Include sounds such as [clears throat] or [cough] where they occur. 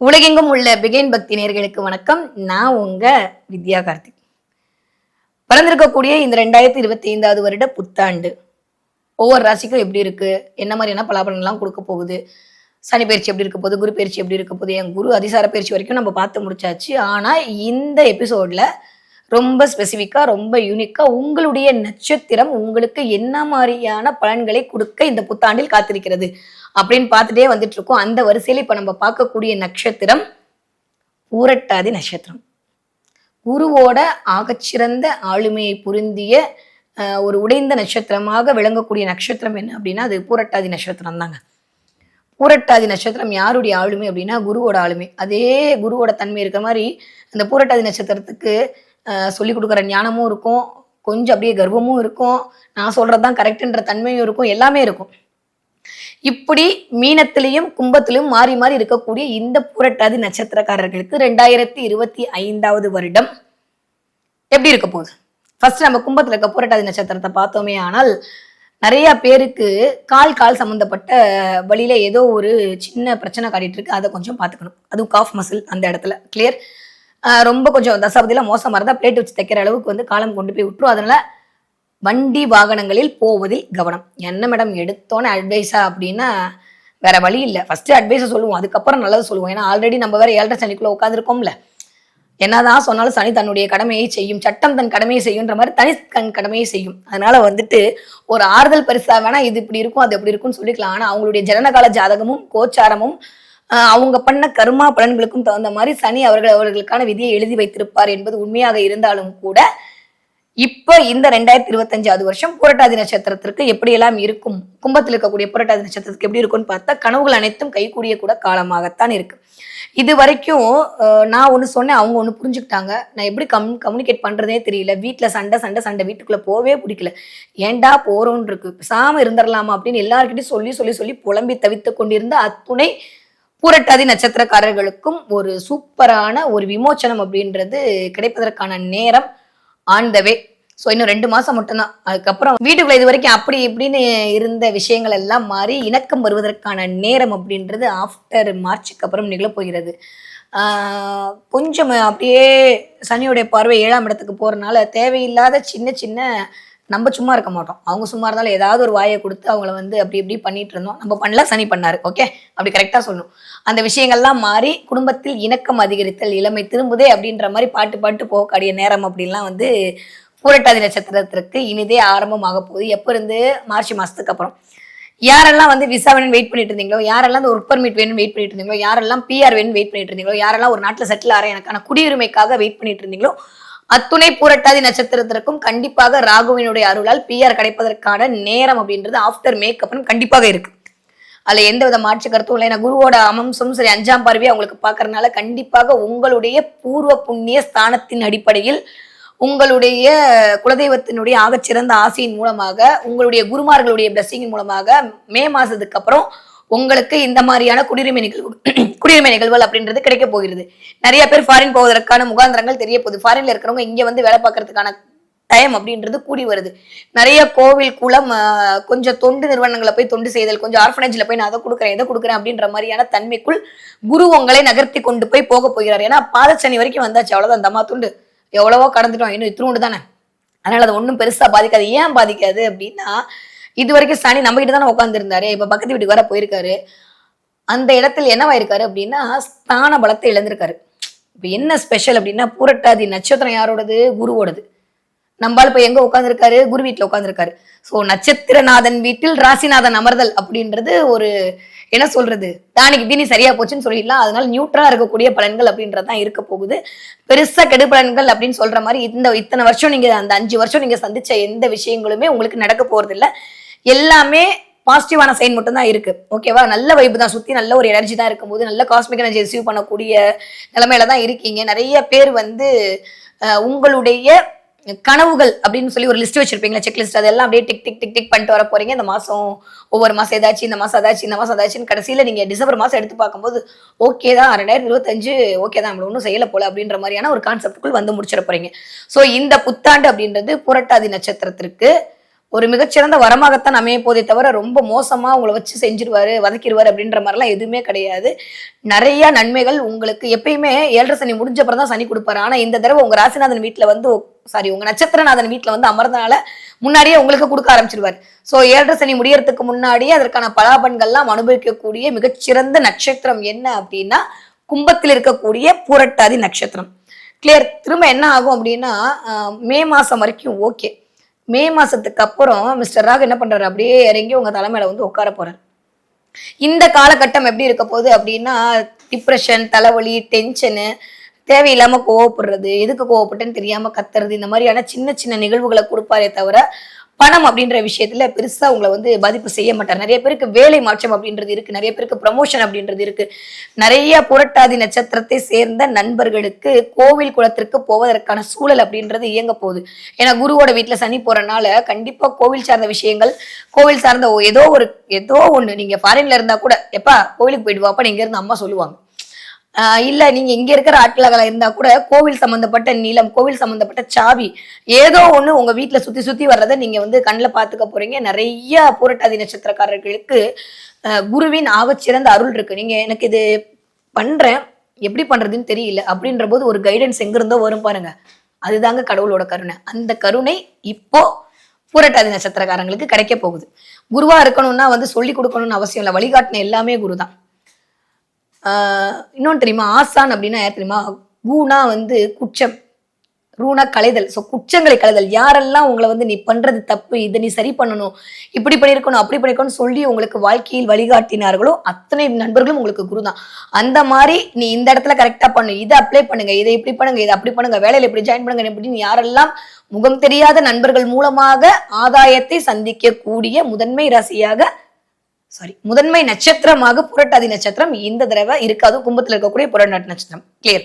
உலகெங்கும் உள்ள பிகைன் பக்தி நேர்களுக்கு வணக்கம். நான் உங்க வித்யா கார்த்திக். பிறந்திருக்கக்கூடிய இந்த ரெண்டாயிரத்தி இருபத்தி ஐந்தாவது வருட புத்தாண்டு. ஒவ்வொரு ராசிக்கும் எப்படி இருக்கு? என்ன மாதிரியான பலாபலன்லாம் கொடுக்க போகுது? சனி பயிற்சி எப்படி இருக்க போகுது? குரு பயிற்சி எப்படி இருக்க போகுது? என் குரு அதிசார பயிற்சி வரைக்கும் நம்ம பார்த்து முடிச்சாச்சு. ஆனா இந்த எபிசோட்ல ரொம்ப ஸ்பெசிஃபிக்காக ரொம்ப யூனிக்காக உங்களுடைய நட்சத்திரம் உங்களுக்கு என்ன மாதிரியான பலன்களை கொடுக்க இந்த புத்தாண்டில் காத்திருக்கிறது அப்படின்னு பார்த்துட்டே வந்துட்டு இருக்கோம் அந்த வரிசையில் இப்போ நம்ம பார்க்கக்கூடிய நட்சத்திரம் பூரட்டாதி நட்சத்திரம். குருவோட ஆகச்சிறந்த ஆளுமையை புரிந்திய ஒரு உடைந்த நட்சத்திரமாக விளங்கக்கூடிய நட்சத்திரம் என்ன அப்படின்னா அது பூரட்டாதி நட்சத்திரம் தாங்க பூரட்டாதி நட்சத்திரம் யாருடைய ஆளுமை அப்படின்னா குருவோட ஆளுமை. அதே குருவோட தன்மை இருக்கிற மாதிரி அந்த பூரட்டாதி நட்சத்திரத்துக்கு சொல்லி சொல்லிக் கொடுக்குற ஞானமும் இருக்கும். கொஞ்சம் அப்படியே கர்வமும் இருக்கும். நான் சொல்றதுதான் கரெக்டுன்ற தன்மையும் இருக்கும். எல்லாமே இருக்கும். இப்படி மீனத்திலையும் கும்பத்திலையும் மாறி மாறி இருக்கக்கூடிய இந்த புரட்டாதி நட்சத்திரக்காரர்களுக்கு ரெண்டாயிரத்தி இருபத்தி ஐந்தாவது வருடம் எப்படி இருக்க போகுது? ஃபர்ஸ்ட் நம்ம கும்பத்தில் இருக்க புரட்டாதி நட்சத்திரத்தை பார்த்தோமே ஆனால் நிறைய பேருக்கு கால் கால் சம்மந்தப்பட்ட வழியில ஏதோ ஒரு சின்ன பிரச்சனை காட்டிட்டு இருக்கு. அதை கொஞ்சம் பார்த்துக்கணும். அதுவும் காஃப் மசில் அந்த இடத்துல. கிளியர் ரொம்ப கொஞ்சம் தசாவதியில மோசமாக இருந்தால் பிளேட் வச்சு தைக்கிற அளவுக்கு வந்து காலம் கொண்டு போய் விட்டுரும். அதனால வண்டி வாகனங்களில் போவதில் கவனம். என்ன மேடம் எடுத்தோன்னே அட்வைஸா அப்படின்னா வேற வழி இல்லை. ஃபர்ஸ்ட் அட்வைஸை சொல்லுவோம். அதுக்கப்புறம் நல்லது சொல்லுவோம். ஏன்னா ஆல்ரெடி நம்ம வேற ஏழரை சனிக்குள்ள உட்காந்துருக்கோம்ல என்னதான் சொன்னாலும் சனி தன்னுடைய கடமையை செய்யும். சட்டம் தன் கடமையை செய்யுன்ற மாதிரி தனி தன் கடமையை செய்யும். அதனால வந்துட்டு ஒரு ஆறுதல் பரிசா வேணா இது இப்படி இருக்கும் அது எப்படி இருக்கும்னு சொல்லிக்கலாம். ஆனால் அவங்களுடைய ஜனனகால ஜாதகமும் கோச்சாரமும் அவங்க பண்ண கர்மா பலன்களுக்கும் தகுந்த மாதிரி சனி அவர்கள் அவர்களுக்கான விதியை எழுதி வைத்திருப்பார் என்பது உண்மையாக இருந்தாலும் கூட இப்போ இந்த ரெண்டாயிரத்தி இருபத்தஞ்சாவது வருஷம் புரட்டாதி நட்சத்திரத்திற்கு எப்படியெல்லாம் இருக்கும் கும்பத்தில் இருக்கக்கூடிய புரட்டாதி நட்சத்திரத்துக்கு எப்படி இருக்கும்னு பார்த்தா கனவுகள் அனைத்தும் கைகூடிய கூட காலமாகத்தான் இருக்கு. இது வரைக்கும் நான் ஒன்று சொன்னேன் அவங்க ஒன்று புரிஞ்சுக்கிட்டாங்க. நான் எப்படி கம் கம்யூனிகேட் பண்ணுறதே தெரியல. வீட்டில் சண்டை சண்டை சண்டை வீட்டுக்குள்ளே போவே பிடிக்கல. ஏன்டா போகிறோன்னு இருக்கு. சாம இருந்துடலாமா அப்படின்னு எல்லாருக்கிட்டையும் சொல்லி சொல்லி சொல்லி புலம்பி தவித்து கொண்டிருந்த அத்துணை பூரட்டாதி நட்சத்திரக்காரர்களுக்கும் ஒரு சூப்பரான ஒரு விமோச்சனம் அப்படின்றது கிடைப்பதற்கான நேரம் ஆன் த வே ஸோ இன்னும் ரெண்டு மாசம் மட்டும்தான். அதுக்கப்புறம் வீட்டுக்குள்ள இது வரைக்கும் அப்படி இப்படின்னு இருந்த விஷயங்கள் எல்லாம் மாறி இணக்கம் வருவதற்கான நேரம் அப்படின்றது ஆஃப்டர் மார்ச்சுக்கு அப்புறம் நிகழப்போகிறது ஆஹ் கொஞ்சம் அப்படியே சனியுடைய பார்வை ஏழாம் இடத்துக்கு போறதுனால தேவையில்லாத சின்ன சின்ன நம்ம சும்மா இருக்க மாட்டோம். அவங்க சும்மா இருந்தாலும் ஏதாவது ஒரு வாயை கொடுத்து அவங்கள வந்து அப்படி இப்படி பண்ணிட்டு இருந்தோம். நம்ம பண்ணல சனி பண்ணாரு. ஓகே அப்படி கரெக்டா சொல்லணும். அந்த விஷயங்கள்லாம் மாறி குடும்பத்தில் இணக்கம் அதிகரித்தல் இளமை திரும்புதே அப்படின்ற மாதிரி பாட்டு பாட்டு போகக்கூடிய நேரம் அப்படின்லாம் வந்து பூரட்டாதி நட்சத்திரத்திற்கு இனிதே ஆரம்பமாக போகுது. எப்போ இருந்து? மார்ச் மாசத்துக்கு அப்புறம். யாரெல்லாம் வந்து விசா வேணும்னு வெயிட் பண்ணிட்டு இருந்தீங்களோ யாரெல்லாம் இந்த ஒர்க் பர்மிட் வேணும் வெயிட் பண்ணிட்டு இருந்தீங்களோ யாரெல்லாம் பிஆர் வேணும்னு வெயிட் பண்ணிட்டு இருந்தீங்களோ யாரெல்லாம் ஒரு நாட்டில் செட்டில் ஆற எனக்கான குடியுரிமைக்காக வெயிட் பண்ணிட்டு இருந்தீங்களோ அத்துணை பூரட்டாதி நட்சத்திரத்திற்கும் கண்டிப்பாக ராகுவினுடைய அருளால் பிஆர் கிடைப்பதற்கான நேரம் அப்படின்றது ஆஃப்டர் மேக்கப்னு கண்டிப்பாக இருக்கு. அதுல எந்த வித மாற்று கருத்தும் இல்லை. ஏன்னா குருவோட அம்சம் சரி அஞ்சாம் பார்வையை அவங்களுக்கு பார்க்கறதுனால கண்டிப்பாக உங்களுடைய பூர்வ புண்ணிய ஸ்தானத்தின் அடிப்படையில் உங்களுடைய குலதெய்வத்தினுடைய ஆகச்சிறந்த ஆசையின் மூலமாக உங்களுடைய குருமார்களுடைய பிளஸ்ஸிங்கின் மூலமாக மே மாசத்துக்கு அப்புறம் உங்களுக்கு இந்த மாதிரியான குடியுரிமை நிகழ்வு [clears throat] குடியுரிமை நிகழ்வுகள் அப்படின்றது கிடைக்க போகிறது. நிறைய பேர் ஃபாரின் போவதற்கான முகாந்திரங்கள் தெரிய போகுது. ஃபாரின்ல இருக்கிறவங்க இங்க வந்து வேலை பார்க்கறதுக்கான டைம் அப்படின்றது கூடி வருது. நிறைய கோவில் குளம் கொஞ்சம் தொண்டு நிறுவனங்களை போய் தொண்டு செய்தல் கொஞ்சம் ஆர்ஃபனேஜ்ல போய் நான் அதை கொடுக்குறேன் எதை கொடுக்குறேன் அப்படின்ற மாதிரியான தன்மைக்குள் குரு உங்களை நகர்த்தி கொண்டு போய் போக போகிறார். ஏன்னா பாதச்சனி வரைக்கும் வந்தாச்சு. அவ்வளவுதான் தம்மா துண்டு. எவ்வளவோ கடந்துட்டோம். இன்னும் இத்திரூண்டு தானே. அதனால அது ஒன்றும் பெருசா பாதிக்காது. ஏன் பாதிக்காது அப்படின்னா இது வரைக்கும் சனி நம்ம கிட்ட தானே உட்காந்துருந்தாரு இப்ப பக்கத்து வீட்டுக்கு வர போயிருக்காரு. அந்த இடத்துல என்னவாயிருக்காரு அப்படின்னா ஸ்தான பலத்தை இழந்திருக்காரு. இப்ப என்ன ஸ்பெஷல் அப்படின்னா பூரட்டாதி நட்சத்திரம் யாரோடது? குருவோடது. நம்மால் இப்ப எங்க உட்காந்துருக்காரு குரு வீட்டுல உட்காந்துருக்காரு சோ நட்சத்திரநாதன் வீட்டில் ராசிநாதன் அமர்தல் அப்படின்றது ஒரு என்ன சொல்றது? தானிக்கு தீனி சரியா போச்சுன்னு சொல்லிடலாம். அதனால நியூட்ரா இருக்கக்கூடிய பலன்கள் அப்படின்றது தான் இருக்க போகுது. பெருசா கெடு பலன்கள் அப்படின்னு சொல்ற மாதிரி இந்த இத்தனை வருஷம் நீங்க அந்த அஞ்சு வருஷம் நீங்க சந்திச்ச எந்த விஷயங்களுமே உங்களுக்கு நடக்க போறது இல்லை எல்லாமே பாசிட்டிவான சைன் மட்டும் தான் இருக்கு. ஓகேவா நல்ல வைப்பு தான். சுத்தி நல்ல ஒரு எனர்ஜி தான் இருக்கும்போது நல்ல காஸ்மிக் எனர்ஜி ரிசீவ் பண்ணக்கூடிய நிலைமையில தான் இருக்கீங்க. நிறைய பேர் வந்து உங்களுடைய கனவுகள் அப்படின்னு சொல்லி ஒரு லிஸ்ட் வச்சிருப்பீங்களா? செக் லிஸ்ட் அதெல்லாம் அப்படியே டிக் டிக் டிக் டிக் பண்ணிட்டு வர போறீங்க. இந்த மாசம் ஒவ்வொரு மாசம் ஏதாச்சும் இந்த மாசம் ஏதாச்சும் இந்த மாசம் ஏதாச்சும் கடைசியில நீங்க டிசம்பர் மாசம் எடுத்து பார்க்கும்போது ஓகே தான் ரெண்டாயிரத்தி இருபத்தஞ்சு ஓகே தான் நம்ம ஒன்றும் செய்யல போல அப்படின்ற மாதிரியான ஒரு கான்செப்டுக்குள் வந்து முடிச்சிட போறீங்க. ஸோ இந்த புத்தாண்டு அப்படின்றது புரட்டாதி நட்சத்திரத்திற்கு ஒரு மிகச்சிறந்த வரமாகத்தான் அமைய போதே தவிர ரொம்ப மோசமா உங்களை வச்சு செஞ்சிருவாரு வதக்கிடுவாரு அப்படின்ற மாதிரிலாம் எதுவுமே கிடையாது. நிறைய நன்மைகள் உங்களுக்கு எப்பயுமே ஏழரை சனி முடிஞ்ச அப்புறம் தான் சனி கொடுப்பாரு. ஆனா இந்த தடவை உங்க ராசிநாதன் வீட்டுல வந்து சாரி உங்க நட்சத்திரநாதன் வீட்டுல வந்து அமர்ந்தனால முன்னாடியே உங்களுக்கு கொடுக்க ஆரம்பிச்சிருவாரு. சோ ஏழரை சனி முடியறதுக்கு முன்னாடியே அதற்கான பலாபன்கள்லாம் அனுபவிக்கக்கூடிய மிகச்சிறந்த நட்சத்திரம் என்ன அப்படின்னா கும்பத்தில் இருக்கக்கூடிய பூரட்டாதி நட்சத்திரம். கிளியர் திரும்ப என்ன ஆகும் அப்படின்னா மே மாசம் வரைக்கும் ஓகே மே மாசத்துக்கு அப்புறம் மிஸ்டர் ராக் என்ன பண்றாரு? அப்படியே இறங்கி உங்க தலைமையில வந்து உட்கார போறாரு. இந்த காலகட்டம் எப்படி இருக்க போகுது அப்படின்னா டிப்ரெஷன் தலைவலி டென்ஷனு தேவையில்லாம கோவப்படுறது எதுக்கு கோவப்பட்டேன்னு தெரியாம கத்துறது இந்த மாதிரியான சின்ன சின்ன நிகழ்வுகளை கொடுப்பாரே தவிர பணம் அப்படின்ற விஷயத்துல பெருசா உங்களை வந்து பாதிப்பு செய்ய மாட்டார். நிறைய பேருக்கு வேலை மாற்றம் அப்படின்றது இருக்கு. நிறைய பேருக்கு ப்ரமோஷன் அப்படின்றது இருக்கு. நிறைய புரட்டாதி நட்சத்திரத்தை சேர்ந்த நண்பர்களுக்கு கோவில் குளத்திற்கு போவதற்கான சூழல் அப்படின்றது இயங்க போகுது. ஏன்னா குருவோட வீட்டுல சனி போறனால கண்டிப்பா கோவில் சார்ந்த விஷயங்கள் கோவில் சார்ந்த ஏதோ ஒரு ஏதோ ஒண்ணு. நீங்க ஃபாரின்ல இருந்தா கூட எப்பா கோவிலுக்கு போயிடுவாப்பா நீங்க இருந்து அம்மா சொல்லுவாங்க. இல்ல நீங்க இங்க இருக்கிற ஆட்களாக இருந்தா கூட கோவில் சம்பந்தப்பட்ட நிலம் கோவில் சம்பந்தப்பட்ட சாவி ஏதோ ஒண்ணு உங்க வீட்டுல சுத்தி சுத்தி வர்றதை நீங்க வந்து கண்ணில் பாத்துக்க போறீங்க. நிறைய பூரட்டாதி நட்சத்திரக்காரர்களுக்கு குருவின் ஆகச்சிறந்த அருள் இருக்கு. நீங்க எனக்கு இது பண்றேன். எப்படி பண்றதுன்னு தெரியல. அப்படின்ற போது ஒரு கைடன்ஸ் எங்க இருந்தோ வரும் பாருங்க. அதுதாங்க கடவுளோட கருணை. அந்த கருணை இப்போ பூரட்டாதி நட்சத்திரக்காரங்களுக்கு கிடைக்க போகுது. குருவா இருக்கணும்னா வந்து சொல்லி கொடுக்கணும்னு அவசியம் இல்லை. வழிகாட்டின எல்லாமே குரு தான் இன்னொன்று இன்னொன்னு தெரியுமா? ஆசான் அப்படின்னா யார் தெரியுமா? கூனா வந்து குற்றம். ரூனா கலைதல். ஸோ குற்றங்களை கலைதல். யாரெல்லாம் உங்களை வந்து நீ பண்ணுறது தப்பு இதை நீ சரி பண்ணணும் இப்படி பண்ணியிருக்கணும் அப்படி பண்ணிருக்கணும்னு சொல்லி உங்களுக்கு வாழ்க்கையில் வழிகாட்டினார்களோ அத்தனை நண்பர்களும் உங்களுக்கு குரு தான் அந்த மாதிரி நீ இந்த இடத்துல கரெக்டாக பண்ணு. இதை அப்ளை பண்ணுங்க. இதை இப்படி பண்ணுங்க. இதை அப்படி பண்ணுங்க. வேலையில் இப்படி ஜாயின் பண்ணுங்க. இப்படின்னு யாரெல்லாம் முகம் தெரியாத நண்பர்கள் மூலமாக ஆதாயத்தை சந்திக்கக்கூடிய முதன்மை ராசியாக சாரி முதன்மை நட்சத்திரமாக புரட்டாதி நட்சத்திரம் இந்த தடவை இருக்காது கும்பத்தில் இருக்கக்கூடிய புரட்டாதி நட்சத்திரம். கிளியர்